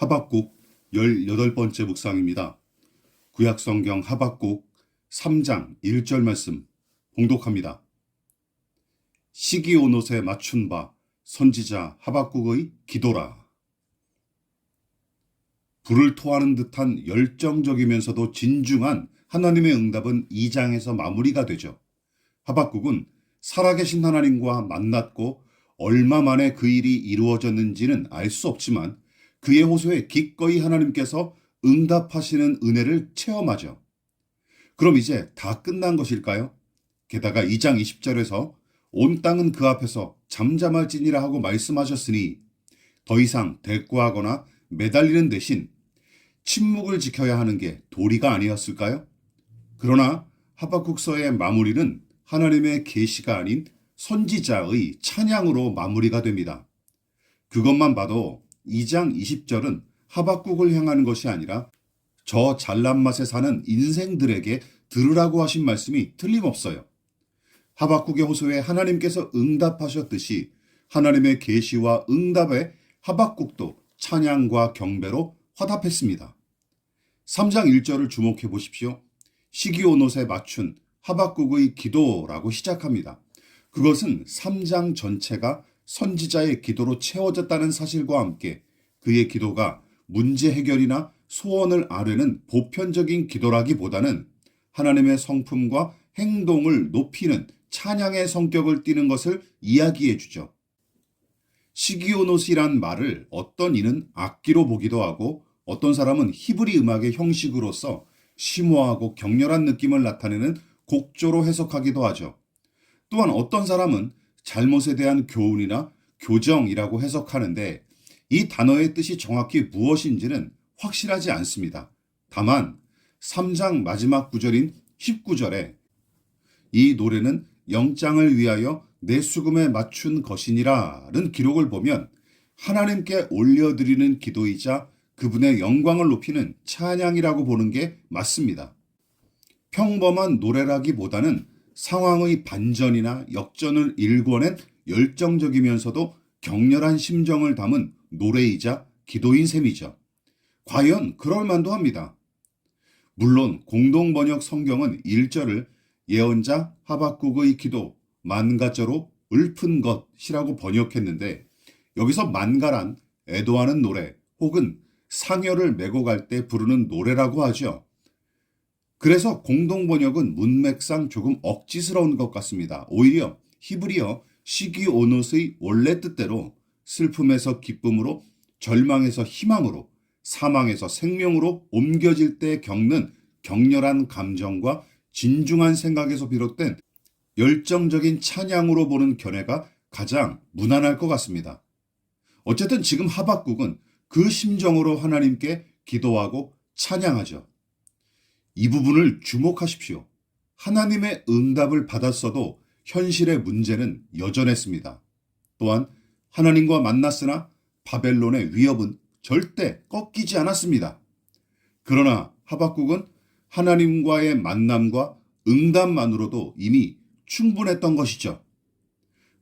하박국 18번째 묵상입니다. 구약성경 하박국 3장 1절 말씀 봉독합니다. 시기오노에 맞춘 바 선지자 하박국의 기도라. 불을 토하는 듯한 열정적이면서도 진중한 하나님의 응답은 2장에서 마무리가 되죠. 하박국은 살아계신 하나님과 만났고 얼마 만에 그 일이 이루어졌는지는 알 수 없지만 그의 호소에 기꺼이 하나님께서 응답하시는 은혜를 체험하죠. 그럼 이제 다 끝난 것일까요? 게다가 2장 20절에서 온 땅은 그 앞에서 잠잠할지니라 하고 말씀하셨으니 더 이상 대꾸하거나 매달리는 대신 침묵을 지켜야 하는 게 도리가 아니었을까요? 그러나 하박국서의 마무리는 하나님의 계시가 아닌 선지자의 찬양으로 마무리가 됩니다. 그것만 봐도 2장 20절은 하박국을 향하는 것이 아니라 저 잘난 맛에 사는 인생들에게 들으라고 하신 말씀이 틀림없어요. 하박국의 호소에 하나님께서 응답하셨듯이 하나님의 계시와 응답에 하박국도 찬양과 경배로 화답했습니다. 3장 1절을 주목해 보십시오. 시기오노에 맞춘 하박국의 기도라고 시작합니다. 그것은 3장 전체가 선지자의 기도로 채워졌다는 사실과 함께 그의 기도가 문제 해결이나 소원을 아뢰는 보편적인 기도라기보다는 하나님의 성품과 행동을 높이는 찬양의 성격을 띠는 것을 이야기해 주죠. 시기오노시란 말을 어떤 이는 악기로 보기도 하고 어떤 사람은 히브리 음악의 형식으로서 심오하고 격렬한 느낌을 나타내는 곡조로 해석하기도 하죠. 또한 어떤 사람은 잘못에 대한 교훈이나 교정이라고 해석하는데 이 단어의 뜻이 정확히 무엇인지는 확실하지 않습니다. 다만 3장 마지막 구절인 19절에 이 노래는 영장을 위하여 내 수금에 맞춘 것이니라는 기록을 보면 하나님께 올려드리는 기도이자 그분의 영광을 높이는 찬양이라고 보는 게 맞습니다. 평범한 노래라기보다는 상황의 반전이나 역전을 일궈낸 열정적이면서도 격렬한 심정을 담은 노래이자 기도인 셈이죠. 과연 그럴 만도 합니다. 물론 공동번역 성경은 1절을 예언자 하박국의 기도 만가절로 읊은 것이라고 번역했는데 여기서 만가란 애도하는 노래 혹은 상여를 메고 갈 때 부르는 노래라고 하죠. 그래서 공동번역은 문맥상 조금 억지스러운 것 같습니다. 오히려 히브리어 시기오노스의 원래 뜻대로 슬픔에서 기쁨으로 절망에서 희망으로 사망에서 생명으로 옮겨질 때 겪는 격렬한 감정과 진중한 생각에서 비롯된 열정적인 찬양으로 보는 견해가 가장 무난할 것 같습니다. 어쨌든 지금 하박국은 그 심정으로 하나님께 기도하고 찬양하죠. 이 부분을 주목하십시오. 하나님의 응답을 받았어도 현실의 문제는 여전했습니다. 또한 하나님과 만났으나 바벨론의 위협은 절대 꺾이지 않았습니다. 그러나 하박국은 하나님과의 만남과 응답만으로도 이미 충분했던 것이죠.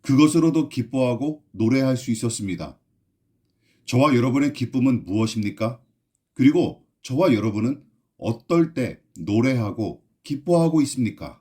그것으로도 기뻐하고 노래할 수 있었습니다. 저와 여러분의 기쁨은 무엇입니까? 그리고 저와 여러분은 어떨 때 노래하고 기뻐하고 있습니까?